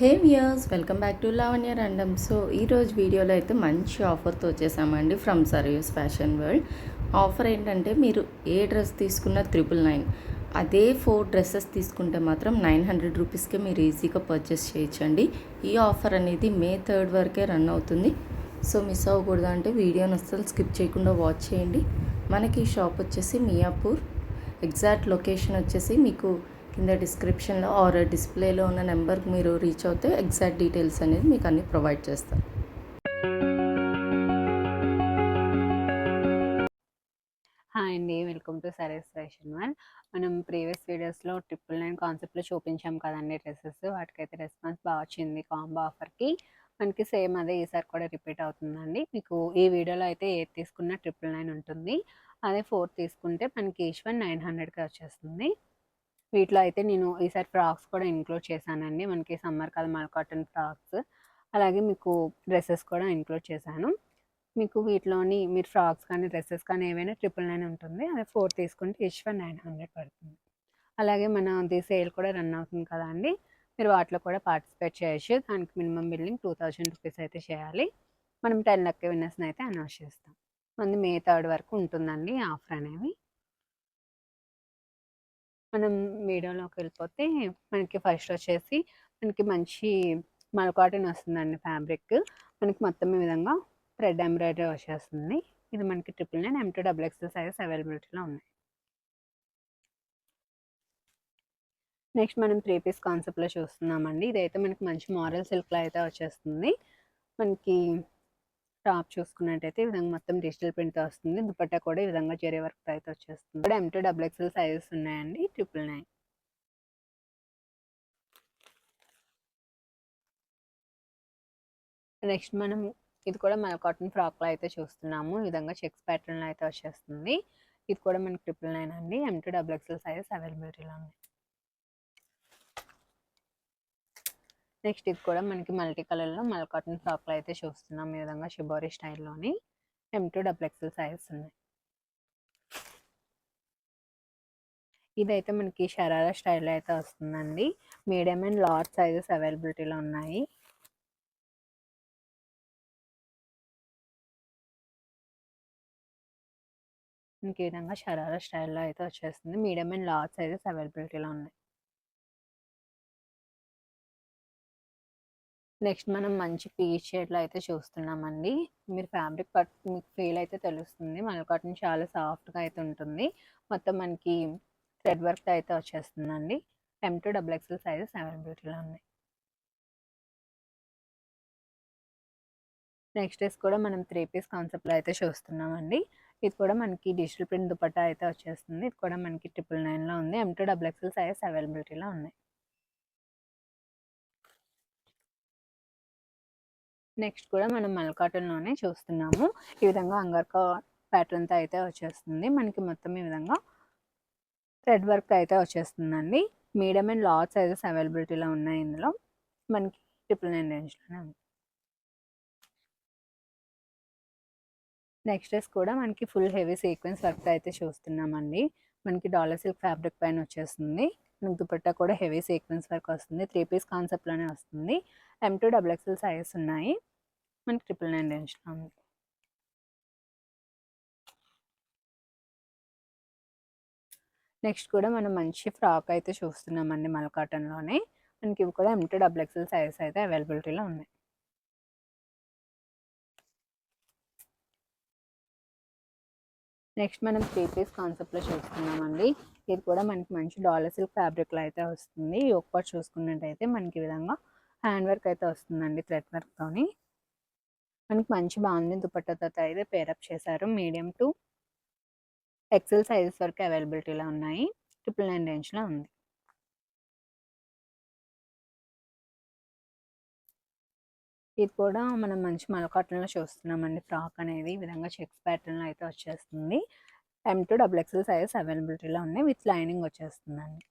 Hey viewers welcome back to Lavanya random. So ఈరోజు వీడియోలో అయితే మంచి ఆఫర్తో వచ్చేసామండి from service fashion world offer ఏంటంటే మీరు ఏ డ్రెస్ తీసుకున్న త్రిపుల్ నైన్ అదే ఫోర్ డ్రెస్సెస్ తీసుకుంటే మాత్రం నైన్ హండ్రెడ్ రూపీస్కే మీరు ఈజీగా పర్చేస్ చేయొచ్చండి. ఈ ఆఫర్ అనేది మే థర్డ్ వరకే రన్ అవుతుంది. సో మిస్ అవ్వకూడదు అంటే వీడియోని అస్సలు స్కిప్ చేయకుండా వాచ్ చేయండి. మనకి ఈ షాప్ వచ్చేసి మియాపూర్. ఎగ్జాక్ట్ లొకేషన్ వచ్చేసి మీకు కింద డిస్క్రిప్షన్లో ఆర్ డిస్ప్లేలో ఉన్న నెంబర్కి మీరు రీచ్ అవుతే ఎగ్జాక్ట్ డీటెయిల్స్ అనేది మీకు అన్ని ప్రొవైడ్ చేస్తాను హాయ్ అండి welcome to Sarees fashion one మనం ప్రీవియస్ వీడియోస్లో ట్రిపుల్ నైన్ కాన్సెప్ట్లో చూపించాం కదండి డ్రెస్సెస్ వాటికైతే రెస్పాన్స్ బాగా వచ్చింది కాంబో ఆఫర్కి మనకి సేమ్ అదే ఈసారి కూడా రిపీట్ అవుతుందండి. మీకు ఈ వీడియోలో అయితే ఏది తీసుకున్న ట్రిపుల్ నైన్ ఉంటుంది. అదే ఫోర్ తీసుకుంటే మనకి ఈచ్ వన్ నైన్ హండ్రెడ్కి వచ్చేస్తుంది. వీటిలో అయితే నేను ఈసారి ఫ్రాక్స్ కూడా ఇంక్లూడ్ చేశానండి. మనకి సమ్మర్ కదా కాటన్ ఫ్రాక్స్. అలాగే మీకు డ్రెస్సెస్ కూడా ఇంక్లూడ్ చేశాను. మీకు వీటిలోని మీరు ఫ్రాక్స్ కానీ డ్రెస్సెస్ కానీ ఏవైనా ట్రిపుల్ నైన్ ఉంటుంది. అదే ఫోర్ తీసుకుంటే ఈచ్ వన్ నైన్ హండ్రెడ్ పడుతుంది. అలాగే మన ది సేల్ కూడా రన్ అవుతుంది కదా అండి. మీరు వాటిలో కూడా పార్టిసిపేట్ చేయొచ్చు. దానికి minimum billing two thousand rupees అయితే చేయాలి. మనం టెన్ లక్ విన్నర్స్ని అయితే అనౌన్స్ చేస్తాం. మంది మే థర్డ్ వరకు ఉంటుందండి ఆఫర్ అనేవి. మనం వీడియోలోకి వెళ్ళిపోతే మనకి ఫస్ట్ వచ్చేసి మనకి మంచి మల్కాటన్ వస్తుందండి ఫ్యాబ్రిక్ మనకి మొత్తం ఈ విధంగా థ్రెడ్ ఎంబ్రాయిడరీ వచ్చేస్తుంది. ఇది మనకి triple nine M to double XL size అవైలబిలిటీలో ఉన్నాయి. నెక్స్ట్ మనం త్రీ పీస్ కాన్సెప్ట్లో చూస్తున్నామండి. ఇదైతే మనకి మంచి మోరల్ సిల్క్లో అయితే వచ్చేస్తుంది. మనకి టాప్ చూసుకున్నట్టయితే ఈ విధంగా మొత్తం డిజిటల్ ప్రింట్తో వస్తుంది. దుపట్టా కూడా ఈ విధంగా చేరే వర్క్ అయితే వచ్చేస్తుంది. ఇక్కడ M to double XL sizes ఉన్నాయండి. ట్రిపుల్ నైన్ నెక్స్ట్ మనం ఇది కూడా మన కాటన్ ఫ్రాక్లో అయితే చూస్తున్నాము. ఈ విధంగా చెక్స్ ప్యాటర్న్లో అయితే వచ్చేస్తుంది. ఇది కూడా మనకి ట్రిపుల్ నైన్ అండి. M to double XL sizes అవైలబిలిటీలో ఉంది నెక్స్ట్ ఇది కూడా మనకి మల్టీ కలర్లో మల్ కాటన్ ఫ్రాక్లో అయితే చూస్తున్నాం ఈ విధంగా shibori స్టైల్లోని M to double XL sizes ఉన్నాయి. ఇదైతే మనకి షరారా స్టైల్లో అయితే వస్తుందండి. మీడియం అండ్ లార్జ్ సైజెస్ అవైలబిలిటీలో ఉన్నాయి. మనకి ఈ విధంగా షరారా స్టైల్లో అయితే వచ్చేస్తుంది. మీడియం అండ్ లార్జ్ సైజెస్ అవైలబిలిటీలో ఉన్నాయి. నెక్స్ట్ మనం మంచి పీచ్ షేడ్లో అయితే చూస్తున్నామండి. మీరు ఫ్యాబ్రిక్ పట్ మీకు ఫీల్ అయితే తెలుస్తుంది. మన కాటన్ చాలా సాఫ్ట్గా అయితే ఉంటుంది. మొత్తం మనకి థ్రెడ్ వర్క్ అయితే వచ్చేస్తుందండి. M to double XL sizes అవైలబిలిటీలో ఉన్నాయి. నెక్స్ట్ డేస్ కూడా మనం త్రీ పీస్ కాన్సెప్ట్లో అయితే చూస్తున్నామండి. ఇది కూడా మనకి డిజిటల్ ప్రింట్ దుపట్టా అయితే వచ్చేస్తుంది. ఇది కూడా మనకి ట్రిపుల్ నైన్లో ఉంది. M to double XL sizes అవైలబిలిటీలో ఉన్నాయి. నెక్స్ట్ కూడా మనం మల్కాటన్లోనే చూస్తున్నాము. ఈ విధంగా అంగర్కా ప్యాటర్న్తో అయితే వచ్చేస్తుంది. మనకి మొత్తం ఈ విధంగా థ్రెడ్ వర్క్ అయితే వచ్చేస్తుందండి. మీడియం అండ్ లార్జ్ సైజెస్ అవైలబిలిటీలో ఉన్నాయి ఇందులో. మనకి ట్రిపుల్ నైన్ రేంజ్లోనే ఉంది. నెక్స్ట్ డ్రెస్ కూడా మనకి ఫుల్ హెవీ సీక్వెన్స్ వర్క్ అయితే చూస్తున్నామండి. మనకి డాలర్ సిల్క్ ఫ్యాబ్రిక్ పైన వచ్చేస్తుంది. మనకి దుపట్టా కూడా హెవీ సీక్వెన్స్ వర్క్ వస్తుంది. త్రీ పీస్ కాన్సెప్ట్లోనే వస్తుంది. M to double XL sizes ఉన్నాయి. మనకి ట్రిపుల్ నైన్ రేంజ్లో ఉంది. నెక్స్ట్ కూడా మనం మంచి ఫ్రాక్ అయితే చూస్తున్నామండి మల్ కాటన్లోనే మనకి ఇవి కూడా M to double XL sizes అయితే అవైలబిలిటీలో ఉన్నాయి. నెక్స్ట్ మనం త్రీ పీస్ కాన్సెప్ట్లో చూస్తున్నామండి ఇది కూడా మనకి మంచి డాలర్ సిల్క్ ఫ్యాబ్రిక్లో అయితే వస్తుంది. ఈ ఒక్కటి చూసుకున్నట్టయితే మనకి ఈ విధంగా హ్యాండ్ వర్క్ అయితే వస్తుందండి థ్రెడ్ వర్క్తోని మనకి మంచి బాగుంది. దుపట్టతో అయితే పేరప్ చేశారు. మీడియం టు ఎక్సెల్ సైజెస్ వరకు అవైలబిలిటీలో ఉన్నాయి. ట్రిపుల్ నైన్ రేంజ్లో ఉంది. ఇది కూడా మనం మంచి మలకాటన్లో చూస్తున్నామండి. ఫ్రాక్ అనేది ఈ విధంగా చెక్స్ ప్యాటర్న్లో అయితే వచ్చేస్తుంది. M to double XL sizes అవైలబిలిటీలో ఉన్నాయి. విత్ లైనింగ్ వచ్చేస్తుందండి.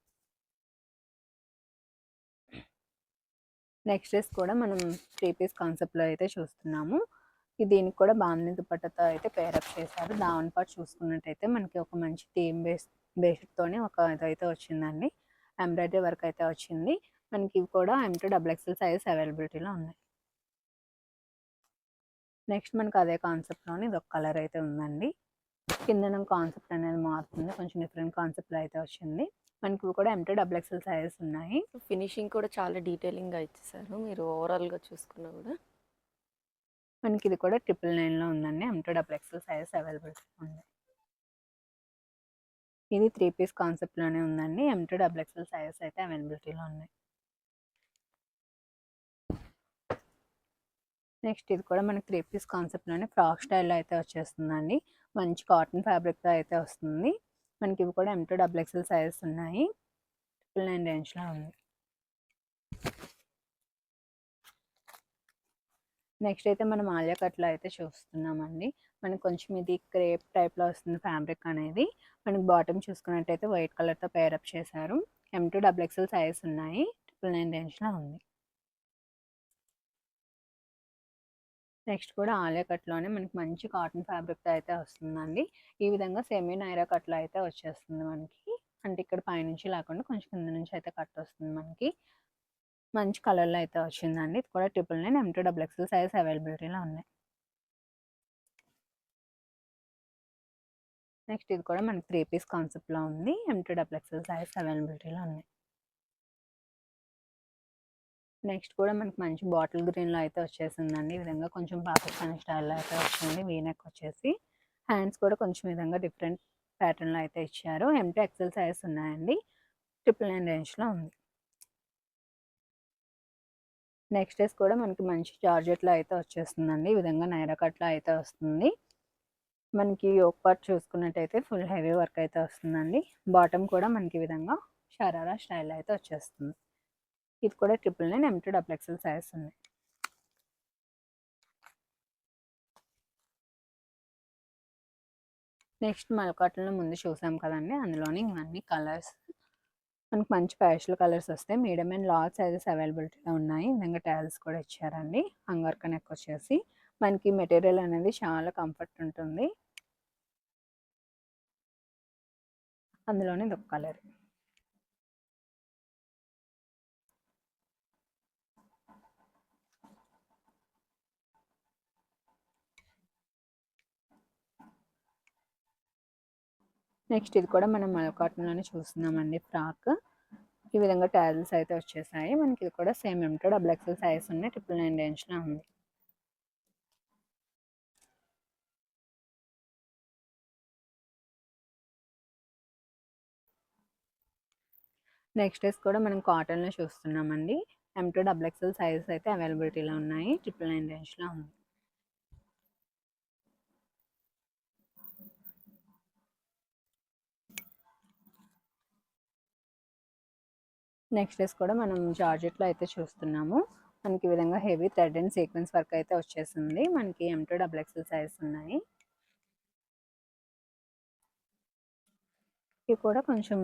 నెక్స్ట్ డ్రెస్ కూడా మనం త్రీ పీస్ కాన్సెప్ట్లో అయితే చూస్తున్నాము. దీనికి కూడా బాగుంది దుపట్టతో అయితే పేరప్ చేశారు. దావన్ పాటు చూసుకున్నట్టయితే మనకి ఒక మంచి థీమ్ బేస్ బేస్డ్తోనే ఒక ఇదైతే వచ్చిందండి. ఎంబ్రాయిడరీ వర్క్ అయితే వచ్చింది. మనకి ఇవి కూడా M to double XL sizes అవైలబిలిటీలో ఉన్నాయి. నెక్స్ట్ మనకి అదే కాన్సెప్ట్లోని ఇది ఒక కలర్ అయితే ఉందండి. కింద కాన్సెప్ట్ అనేది మారుతుంది. కొంచెం డిఫరెంట్ కాన్సెప్ట్లో అయితే వచ్చింది. మనకి కూడా M to double XL sizes ఉన్నాయి. ఫినిషింగ్ కూడా చాలా డీటెయిలింగ్గా ఇచ్చేసారు. మీరు ఓవరాల్గా చూసుకున్నా కూడా. మనకి ఇది కూడా ట్రిపుల్ నైన్లో ఉందండి. M to double XL sizes availability ఉంది ఇది త్రీ పీస్ కాన్సెప్ట్లోనే ఉందండి. M to double XL sizes అయితే అవైలబిలిటీలో ఉన్నాయి. నెక్స్ట్ ఇది కూడా మనకి త్రీ పీస్ కాన్సెప్ట్లోనే ఫ్రాక్ స్టైల్లో అయితే వచ్చేస్తుందండి. మంచి కాటన్ ఫ్యాబ్రిక్తో అయితే వస్తుంది. మనకి ఇవి కూడా ఎం డబుల్ ఎక్స్ఎల్ సైజెస్ ఉన్నాయి. ట్రిపుల్ నైన్ రేంజ్లో ఉంది. నెక్స్ట్ అయితే మనం ఆలియా కట్లో అయితే చూస్తున్నామండి. మనకి కొంచెం ఇది క్రేప్ టైప్లో వస్తుంది ఫ్యాబ్రిక్ అనేది. మనకి బాటమ్ చూసుకున్నట్టయితే వైట్ కలర్తో పేరప్ చేశారు. M to double XL sizes ఉన్నాయి. ట్రిపుల్ నైన్ రేంజ్లో ఉంది. నెక్స్ట్ కూడా ఆలియా కట్లోనే మనకి మంచి కాటన్ ఫ్యాబ్రిక్తో అయితే వస్తుందండి. ఈ విధంగా సెమీ నైరా కట్లో అయితే వచ్చేస్తుంది మనకి. అంటే ఇక్కడ పైనుంచి లేకుండా కొంచెం కింద నుంచి అయితే కట్ వస్తుంది మనకి. మంచి కలర్లో అయితే వచ్చిందండి. ఇది కూడా triple nine M to double XL size అవైలబిలిటీలో ఉన్నాయి. నెక్స్ట్ ఇది కూడా మనకి త్రీ పీస్ కాన్సెప్ట్లో ఉంది. M to double XL size అవైలబిలిటీలో ఉన్నాయి. నెక్స్ట్ కూడా మనకి మంచి బాటిల్ గ్రీన్లో అయితే వచ్చేసిందండి. ఈ విధంగా కొంచెం పాకిస్తాన్ స్టైల్లో అయితే వచ్చింది. వీనెక్ వచ్చేసి హ్యాండ్స్ కూడా కొంచెం విధంగా డిఫరెంట్ ప్యాటర్న్లో అయితే ఇచ్చారు. ఎంటీ ఎక్సెల్ సైజ్ ఉన్నాయండి. ట్రిపుల్ నైన్ రేంజ్లో ఉంది. నెక్స్ట్ డేస్ కూడా మనకి మంచి జార్జెట్లో అయితే వచ్చేస్తుందండి. ఈ విధంగా నైరా కట్లో అయితే వస్తుంది. మనకి ఒక పార్ట్ చూసుకున్నట్టయితే ఫుల్ హెవీ వర్క్ అయితే వస్తుందండి. బాటమ్ కూడా మనకి ఈ విధంగా షరారా స్టైల్ అయితే వచ్చేస్తుంది. ఇది కూడా triple nine M to double XL size ఉంది నెక్స్ట్ మల్కాటన్లో ముందు చూసాం కదండి అందులోని ఇవన్నీ కలర్స్. మనకి మంచి ప్యాషల్ కలర్స్ వస్తాయి మీడియం అండ్ లార్జ్ సైజెస్ అవైలబిలిటీలో ఉన్నాయి. విధంగా టైల్స్ కూడా ఇచ్చారండి. అంగర్ కనెక్ట్ వచ్చేసి. మనకి మెటీరియల్ అనేది చాలా కంఫర్ట్ ఉంటుంది. అందులోనే ఇది ఒక కలర్. నెక్స్ట్ ఇది కూడా మనం మలకాటన్లోనే చూస్తున్నామండి ఫ్రాక్. ఈ విధంగా టైల్స్ అయితే వచ్చేసాయి. మనకి ఇది కూడా సేమ్ ఏమిటో డబుల్ ఎక్సెల్ సైజ్ ఉన్నాయి ట్రిపుల్ నైన్ రేంజ్లో ఉంది. నెక్స్ట్ డేస్ కూడా మనం కాటన్లో చూస్తున్నామండి. ఎం డబుల్ ఎక్సెల్ సైజెస్ అయితే అవైలబిలిటీలో ఉన్నాయి ట్రిపుల్ నైన్ రేంజ్లో ఉంది. నెక్స్ట్ డేస్ కూడా మనం జార్జెట్లో అయితే చూస్తున్నాము. మనకి ఈ విధంగా heavy thread and sequence work అయితే వచ్చేసింది. మనకి M to double XL size ఉన్నాయి. ఇది కూడా కొంచెం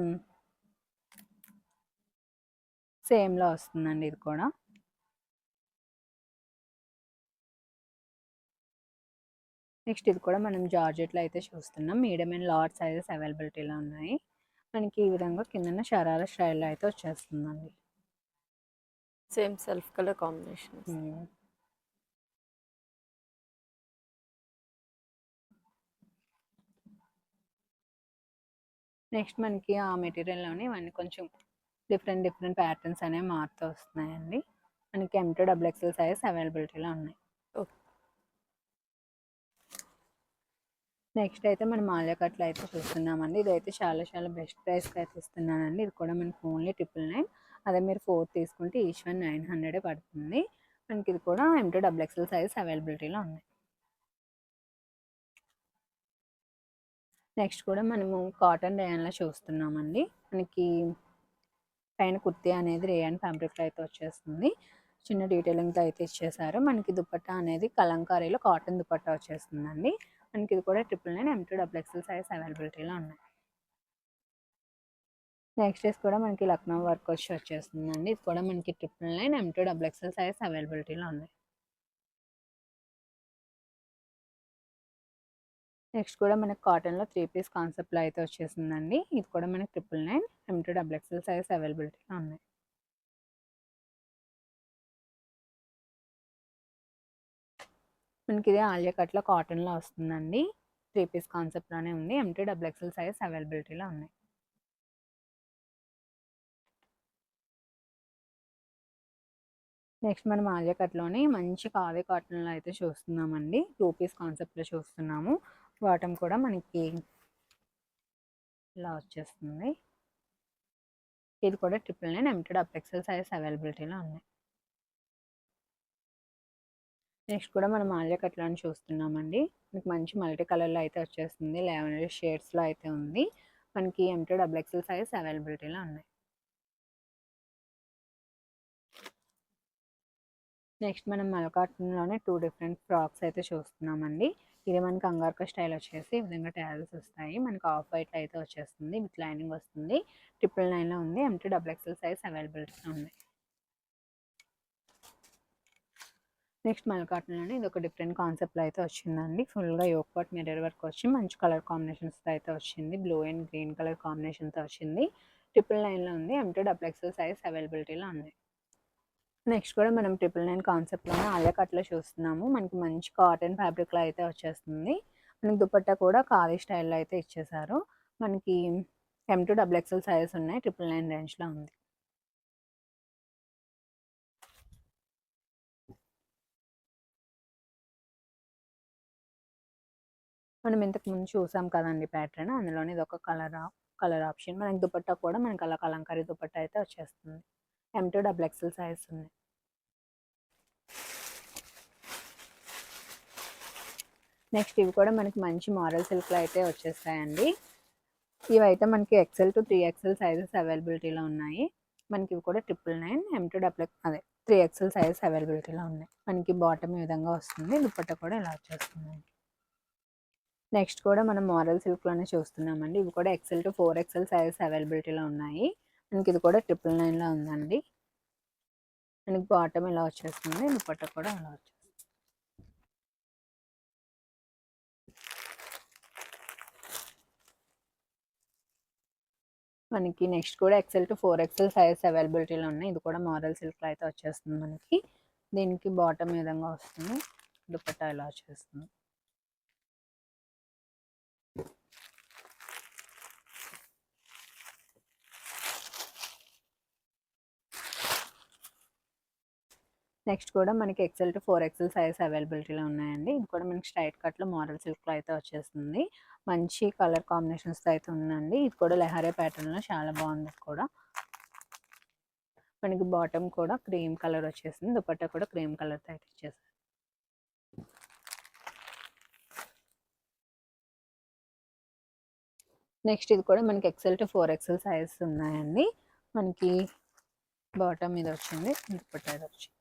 సేమ్లో వస్తుందండి ఇది కూడా. నెక్స్ట్ ఇది కూడా మనం జార్జెట్లో అయితే చూస్తున్నాం. మీడియం అండ్ లార్జ్ సైజెస్ అవైలబిలిటీలో ఉన్నాయి. మనకి ఈ విధంగా కింద షరార స్టైల్లో అయితే వచ్చేస్తుందండి. Same self colour combination next మనకి ఆ మెటీరియల్లోనే ఇవన్నీ కొంచెం డిఫరెంట్ డిఫరెంట్ ప్యాటర్న్స్ అనేవి మారుతూ వస్తున్నాయండి. మనకి M to double XL size అవైలబిలిటీలో ఉన్నాయి. నెక్స్ట్ అయితే మనం మాల్యా కట్లు అయితే చూస్తున్నామండి. ఇదైతే చాలా చాలా బెస్ట్ ప్రైస్కి అయితే ఇస్తున్నానండి. ఇది కూడా మనకి ఓన్లీ ట్రిపుల్ నైన్. అదే మీరు ఫోర్ తీసుకుంటే ఈచ్ వన్ నైన్ హండ్రెడే పడుతుంది. మనకి ఇది కూడా M to double XL size అవైలబిలిటీలో ఉన్నాయి నెక్స్ట్ కూడా మనము కాటన్ రేయాన్లో చూస్తున్నామండి. మనకి పైన కుర్తీ అనేది రేయాన్ ఫ్యాబ్రిక్లో అయితే వచ్చేస్తుంది. చిన్న డీటెయిలింగ్తో అయితే ఇచ్చేసారు మనకి దుపట్టా అనేది కలంకారీలో కాటన్ దుపట్టా వచ్చేస్తుందండి. మనకి ఇది కూడా triple nine M to double XL size అవైలబిలిటీలో ఉన్నాయి. నెక్స్ట్ డేస్ కూడా మనకి లక్నో వర్క్ వచ్చి వచ్చేస్తుందండి. ఇది కూడా మనకి triple nine M to double XL size అవైలబిలిటీలో ఉన్నాయి నెక్స్ట్ కూడా మనకి కాటన్లో త్రీ పీస్ కాన్సెప్ట్లో అయితే వచ్చేసిందండి ఇది కూడా మనకి triple nine M to double XL size అవైలబిలిటీలో ఉన్నాయి. మనకి ఇది ఆలియా కట్లో కాటన్లో వస్తుందండి. త్రీ పీస్ కాన్సెప్ట్లోనే ఉంది. ఎంటీ డబుల్ ఎక్స్ఎల్ సైజ్ అవైలబిలిటీలో ఉన్నాయి. నెక్స్ట్ మనం ఆలియా కట్లోని మంచి కావే కాటన్లో అయితే చూస్తున్నామండి. టూ పీస్ కాన్సెప్ట్లో చూస్తున్నాము. బాటమ్ కూడా మనకి ఇలా వచ్చేస్తుంది. ఇది కూడా triple nine M to double XL size అవైలబిలిటీలో ఉన్నాయి. నెక్స్ట్ కూడా మనం ఆలియా కట్లోని చూస్తున్నామండి. మీకు మంచి మల్టీ కలర్లో అయితే వచ్చేస్తుంది. లెవెన్ షేడ్స్లో అయితే ఉంది. మనకి ఎంటో డబుల్ ఎక్సెల్ సైజ్ అవైలబిలిటీలో ఉన్నాయి. నెక్స్ట్ మనం మలకాటన్లోనే టూ డిఫరెంట్ ఫ్రాక్స్ అయితే చూస్తున్నామండి. ఇది మనకి అంగార్క స్టైల్ వచ్చేసి ఈ విధంగా ట్యాల్స్ వస్తాయి. మనకి ఆఫ్ వైట్ అయితే వచ్చేస్తుంది. విత్ లైనింగ్ వస్తుంది. ట్రిపుల్ నైన్లో ఉంది. ఎంటీ డబుల్ ఎక్సెల్ సైజ్ అవైలబిలిటీలో ఉంది నెక్స్ట్ మలకాటన్లోనే ఇది ఒక డిఫరెంట్ కాన్సెప్ట్లో అయితే వచ్చిందండి. ఫుల్గా యోక్ పాట్ మిర్రర్ వర్క్ వచ్చి మంచి కలర్ కాంబినేషన్స్తో అయితే వచ్చింది. బ్లూ అండ్ గ్రీన్ కలర్ కాంబినేషన్తో వచ్చింది. ట్రిపుల్ నైన్లో ఉంది. ఎంటూ డబుల్ ఎక్సెల్ సైజ్ అవైలబిలిటీలో ఉంది. నెక్స్ట్ కూడా మనం ట్రిపుల్ నైన్ కాన్సెప్ట్లోనే ఆలియా కట్లో చూస్తున్నాము. మనకి మంచి కాటన్ ఫ్యాబ్రిక్లో అయితే వచ్చేస్తుంది. మనకి దుపట్టా కూడా ఖాళీ స్టైల్లో అయితే ఇచ్చేసారు. మనకి M to double XL sizes ఉన్నాయి. ట్రిపుల్ నైన్ రేంజ్లో ఉంది. మనం ఇంతకు ముందు చూసాం కదండి ప్యాటర్న్. అందులోనే ఇది ఒక కలర్ కలర్ ఆప్షన్. మనకి దుపట్టా కూడా మనకి అలా కలంకారీ దుపట్టా అయితే వచ్చేస్తుంది. M to double XL size ఉంది. నెక్స్ట్ ఇవి కూడా మనకి మంచి మోడల్ సిల్క్లు అయితే వచ్చేస్తాయండి. ఇవైతే మనకి XL to three XL sizes అవైలబిలిటీలో ఉన్నాయి. మనకి ఇవి కూడా triple nine M to double అదే త్రీ ఎక్సెల్ సైజెస్ అవైలబిలిటీలో ఉన్నాయి. మనకి బాటమ్ ఈ విధంగా వస్తుంది. దుప్పట్ట కూడా ఇలా వచ్చేస్తుంది నెక్స్ట్ కూడా మనం మోడల్ సిల్క్లోనే చూస్తున్నామండి. ఇవి కూడా XL to four XL sizes అవైలబిలిటీలో ఉన్నాయి. మనకి ఇది కూడా ట్రిపుల్ నైన్లో ఉందండి. మనకి బాటమ్ ఇలా వచ్చేస్తుంది. దుపట్ట కూడా ఇలా వచ్చేస్తుంది. మనకి నెక్స్ట్ కూడా XL to four XL size అవైలబిలిటీలో ఉన్నాయి. ఇది కూడా మోడల్ సిల్క్లో అయితే వచ్చేస్తుంది మనకి. దీనికి బాటమ్ విధంగా వస్తుంది? దుపట్టా ఇలా వచ్చేస్తుంది. నెక్స్ట్ కూడా మనకి XL to four XL size అవైలబిలిటీలో ఉన్నాయండి. ఇది కూడా మనకి స్ట్రైట్ కట్లో మోడల్ సిల్క్లో అయితే వచ్చేస్తుంది. మంచి కలర్ కాంబినేషన్స్తో అయితే ఉందండి. ఇది కూడా లెహారే ప్యాటర్న్లో చాలా బాగుంది కూడా. మనకి బాటమ్ కూడా క్రీమ్ కలర్ వచ్చేసింది. దుపట్టా కూడా క్రీమ్ కలర్తో అయితే ఇచ్చేసారు నెక్స్ట్ ఇది కూడా మనకి XL to four XL sizes ఉన్నాయండి. మనకి బాటమ్ ఇది వచ్చింది. దుపట్టా ఇది వచ్చింది.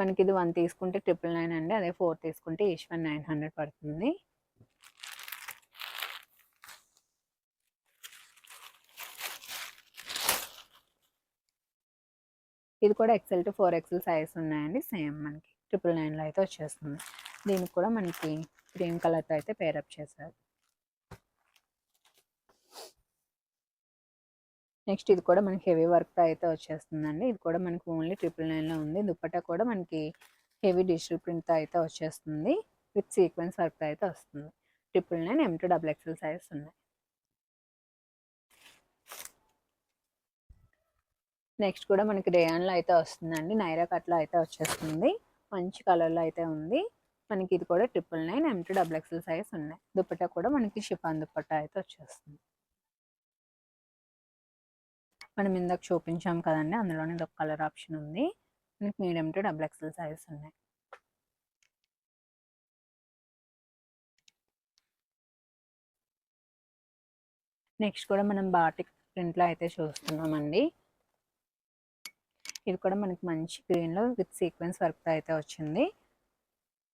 మనకి ఇది వన్ తీసుకుంటే ట్రిపుల్ నైన్ అండి. అదే ఫోర్ తీసుకుంటే ఈచ్ వన్ నైన్ హండ్రెడ్ పడుతుంది. ఇది కూడా XL to four XL size ఉన్నాయండి. సేమ్ మనకి. ట్రిపుల్ నైన్లో అయితే వచ్చేస్తుంది. దీనికి కూడా మనకి క్రీమ్ కలర్తో అయితే పేరప్ చేశారు. నెక్స్ట్ ఇది కూడా మనకి హెవీ వర్క్తో అయితే వచ్చేస్తుందండి. ఇది కూడా మనకి ఓన్లీ ట్రిపుల్ నైన్లో ఉంది. దుప్పటా కూడా మనకి హెవీ డిజిటల్ ప్రింట్తో అయితే వచ్చేస్తుంది. విత్ సీక్వెన్స్ వర్క్తో అయితే వస్తుంది. Triple nine M to double XL sizes ఉన్నాయి. నెక్స్ట్ కూడా మనకి రేయాన్లో అయితే వస్తుందండి. నైరా కట్లో అయితే వచ్చేస్తుంది. మంచి కలర్లో అయితే ఉంది. మనకి ఇది కూడా triple nine M to double XL size ఉన్నాయి. దుప్పటా కూడా మనకి షిఫాన్ దుప్పటా అయితే వచ్చేస్తుంది. మనం ఇందాక చూపించాం కదండి అందులోనే ఇది ఒక కలర్ ఆప్షన్ ఉంది. మనకి medium to double XL sizes ఉన్నాయి. నెక్స్ట్ కూడా మనం బాటిక్ ప్రింట్లో అయితే చూస్తున్నామండి. ఇది కూడా మనకి మంచి గ్రీన్లో విత్ సీక్వెన్స్ వర్క్తో అయితే వచ్చింది.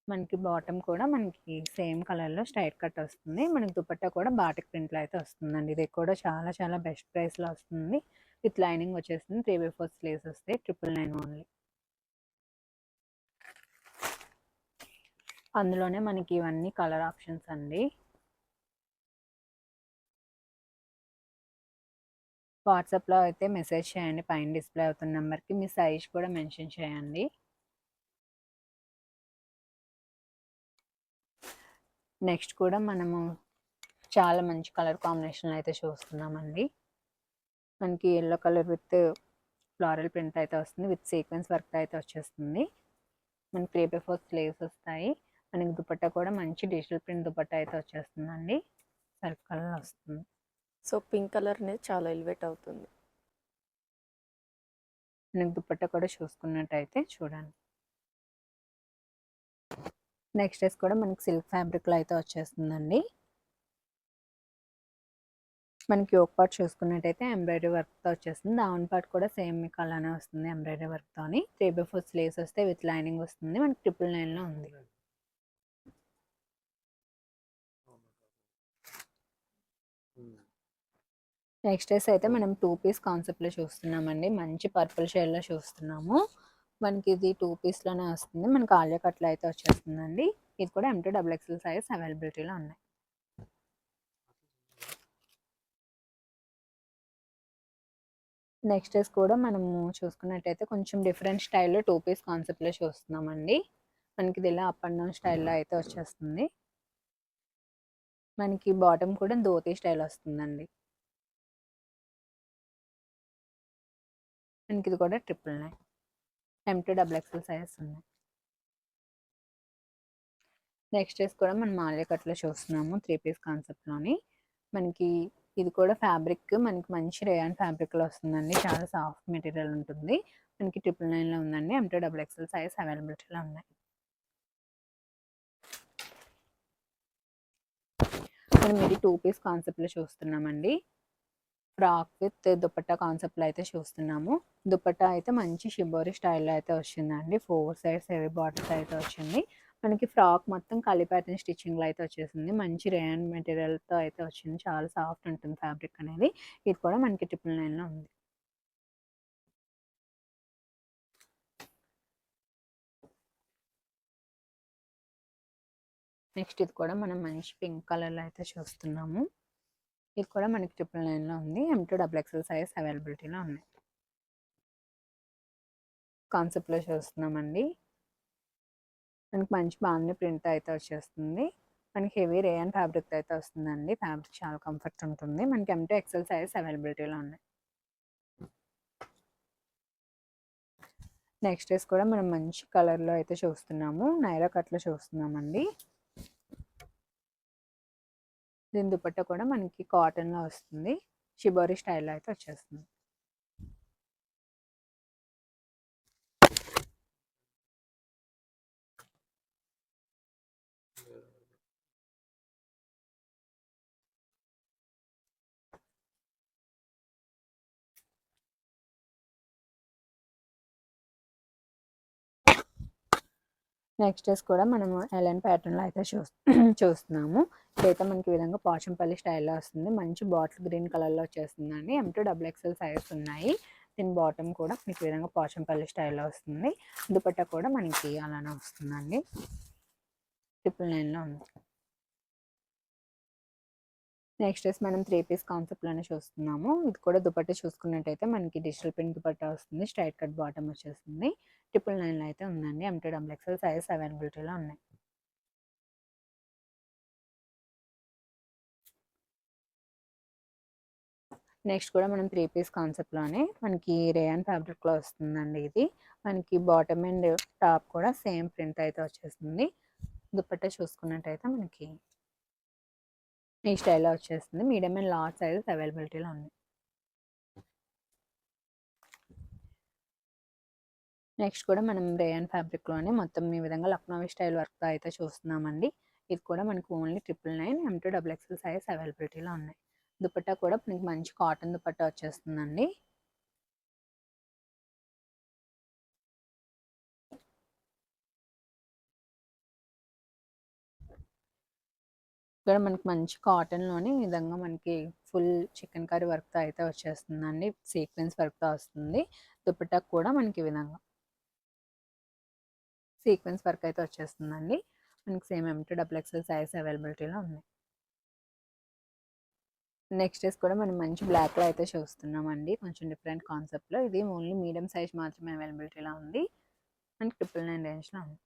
మనకి బాటమ్ కూడా మనకి సేమ్ కలర్లో స్ట్రైట్ కట్ వస్తుంది. మనకి దుపట్టా కూడా బాటిక్ ప్రింట్లో అయితే వస్తుందండి. ఇది కూడా చాలా చాలా బెస్ట్ ప్రైస్లో వస్తుంది. విత్ లైనింగ్ వచ్చేస్తుంది. త్రీ బై ఫోర్ స్లీవ్స్ వస్తాయి ట్రిపుల్ నైన్ ఓన్లీ. అందులోనే మనకి ఇవన్నీ కలర్ ఆప్షన్స్ అండి. వాట్సాప్లో అయితే మెసేజ్ చేయండి. పైన డిస్ప్లే అవుతున్న నెంబర్కి మీ సైజ్ కూడా మెన్షన్ చేయండి. నెక్స్ట్ కూడా మనము చాలా మంచి కలర్ కాంబినేషన్లు అయితే చూస్తున్నామండి. మనకి yellow colour with floral print అయితే వస్తుంది. విత్ సీక్వెన్స్ వర్క్ అయితే వచ్చేస్తుంది. మనకి త్రీ బై ఫోర్ స్లీవ్స్ వస్తాయి. మనకి దుపట్టా కూడా మంచి డిజిటల్ ప్రింట్ దుపట్టా అయితే వచ్చేస్తుందండి. సెల్ఫ్ కలర్ వస్తుంది. సో పింక్ కలర్ అనేది చాలా ఎలివేట్ అవుతుంది. మనకి దుపట్టా కూడా చూసుకున్నట్టయితే చూడండి. నెక్స్ట్ డ్రెస్ కూడా మనకి సిల్క్ ఫ్యాబ్రిక్లో అయితే వచ్చేస్తుందండి. మనకి యోక్ పార్ట్ చూసుకున్నట్టయితే ఎంబ్రాయిడరీ వర్క్తో వచ్చేస్తుంది. డౌన్ పార్ట్ కూడా సేమ్ మీకు అలానే వస్తుంది ఎంబ్రాయిడరీ వర్క్తోని. త్రీ బై ఫోర్ స్లీవ్స్ వస్తే విత్ లైనింగ్ వస్తుంది. మనకి ట్రిపుల్ నైన్లో ఉంది. నెక్స్ట్ డేస్ అయితే మనం టూ పీస్ కాన్సెప్ట్లో చూస్తున్నామండి. మంచి పర్పుల్ షేడ్లో చూస్తున్నాము. మనకి ఇది టూ పీస్లోనే వస్తుంది. మనకి ఆలియా కట్లో అయితే వచ్చేస్తుందండి. ఇది కూడా ఎంటూ డబుల్ ఎక్స్ఎల్ సైజ్ అవైలబిలిటీలో ఉన్నాయి. నెక్స్ట్ డేస్ కూడా మనము చూసుకున్నట్టయితే కొంచెం డిఫరెంట్ స్టైల్లో టూ పీస్ కాన్సెప్ట్లో చూస్తున్నామండి. మనకి ఇది ఇలా అప్ అండ్ డౌన్ స్టైల్లో అయితే వచ్చేస్తుంది. మనకి బాటమ్ కూడా ధోతి స్టైల్ వస్తుందండి. మనకి ఇది కూడా triple nine. M to double XL sizes ఉన్నాయి నెక్స్ట్ డేస్ కూడా మనం మాల్య కట్లో చూస్తున్నాము త్రీ పీస్ కాన్సెప్ట్లోని. మనకి ఇది కూడా ఫ్యాబ్రిక్. మనకి మంచి రేయాన్ ఫ్యాబ్రిక్లో వస్తుందండి. చాలా సాఫ్ట్ మెటీరియల్ ఉంటుంది. మనకి ట్రిపుల్ నైన్లో ఉందండి. M to double XL size అవైలబిలిటీలో ఉన్నాయి. మనం ఇది టూ పీస్ కాన్సెప్ట్లో చూస్తున్నామండి. ఫ్రాక్ విత్ దుపట్టా కాన్సెప్ట్లో అయితే చూస్తున్నాము. దుపట్టా అయితే మంచి షిబోరి స్టైల్లో అయితే వచ్చిందండి. ఫోర్ సైడ్స్ హెవీ బాటిల్స్ అయితే వచ్చింది. మనకి ఫ్రాక్ మొత్తం కలి ప్యాటర్న్ స్టిచ్చింగ్లో అయితే వచ్చేసింది. మంచి రేయన్ మెటీరియల్తో అయితే వచ్చింది. చాలా సాఫ్ట్ ఉంటుంది ఫ్యాబ్రిక్ అనేది. ఇది కూడా మనకి ట్రిపుల్ నైన్లో ఉంది. నెక్స్ట్ ఇది కూడా మనం మంచి పింక్ కలర్లో అయితే చూస్తున్నాము. ఇది కూడా మనకి ట్రిపుల్ నైన్లో ఉంది. M to double XL size అవైలబిలిటీలో ఉన్నాయి. కాన్సెప్ట్లో చూస్తున్నామండి. మనకి మంచి బాగుంది ప్రింట్ అయితే వచ్చేస్తుంది. మనకి హెవీ రేయన్ ఫ్యాబ్రిక్ అయితే వస్తుందండి. ఫ్యాబ్రిక్ చాలా కంఫర్ట్ ఉంటుంది. మనకి ఎం టూ ఎక్స్ఎల్ సైజ్ అవైలబిలిటీలో ఉన్నాయి. నెక్స్ట్ డ్రెస్ కూడా మనం మంచి కలర్లో అయితే చూస్తున్నాము. నైరా కట్లో చూస్తున్నామండి. దీని దుపట్ట కూడా మనకి కాటన్లో వస్తుంది. షిబోరి స్టైల్లో అయితే వచ్చేస్తుంది. నెక్స్ట్ డ్రెస్ కూడా మనము ఎలైన్ ప్యాటర్న్లో అయితే చూ చూస్తున్నాము. ఇదైతే మనకి ఈ విధంగా పోచంపల్లి స్టైల్లో వస్తుంది. మంచి బాటిల్ గ్రీన్ కలర్లో వచ్చేస్తుందండి. M to double XL sizes ఉన్నాయి. దీని బాటమ్ కూడా మీకు ఈ విధంగా పోచంపల్లి స్టైల్లో వస్తుంది. దుపట్ట కూడా మనకి అలానే వస్తుందండి. ట్రిపుల్ నైన్లో ఉంది. నెక్స్ట్ డ్రెస్ మనం త్రీ పీస్ కాన్సెప్ట్లోనే చూస్తున్నాము. ఇది కూడా దుపట్టా చూసుకున్నట్టయితే మనకి డిజిటల్ ప్రింట్ దుపట్టా వస్తుంది. స్ట్రైట్ కట్ బాటమ్ వచ్చేస్తుంది. ట్రిపుల్ నైన్లో అయితే ఉందండి. ఎంటీ డబుల్ ఎక్స్ఎల్ సైజెస్ అవైలబిలిటీలో ఉన్నాయి. నెక్స్ట్ కూడా మనం త్రీ పీస్ కాన్సెప్ట్లోనే మనకి రేయాన్ ఫ్యాబ్రిక్లో వస్తుందండి ఇది. మనకి బాటమ్ అండ్ టాప్ కూడా సేమ్ ప్రింట్ అయితే వచ్చేస్తుంది. దుప్పట్ట చూసుకున్నట్టయితే మనకి ఈ స్టైల్లో వచ్చేస్తుంది. మీడియం అండ్ లార్జ్ సైజెస్ అవైలబిలిటీలో ఉన్నాయి. నెక్స్ట్ కూడా మనం రేయన్ ఫ్యాబ్రిక్లోనే మొత్తం ఈ విధంగా లక్నోవి స్టైల్ వర్క్తో అయితే చూస్తున్నామండి. ఇది కూడా మనకు only triple nine M to double XL size అవైలబిలిటీలో ఉన్నాయి. దుపట్టా కూడా మనకి మంచి కాటన్ దుపట్టా వచ్చేస్తుందండి. ఇక్కడ మనకి మంచి కాటన్లోని ఈ విధంగా మనకి ఫుల్ చికెన్ కర్రీ వర్క్తో అయితే వచ్చేస్తుందండి. సీక్వెన్స్ వర్క్తో వస్తుంది. దుపట్టా కూడా మనకి ఈ విధంగా సీక్వెన్స్ వర్క్ అయితే వచ్చేస్తుందండి. మనకి సేమ్ ఏమిటి డబుల్ ఎక్స్ఎల్ సైజ్ అవైలబిలిటీలో ఉన్నాయి. నెక్స్ట్ డేస్ కూడా మనం మంచి బ్లాక్లో అయితే చూస్తున్నామండి. కొంచెం డిఫరెంట్ కాన్సెప్ట్లో. ఇది ఓన్లీ మీడియం సైజ్ మాత్రమే అవైలబిలిటీలో ఉంది. మనకి ట్రిపుల్ నైన్ రేంజ్లో ఉంది.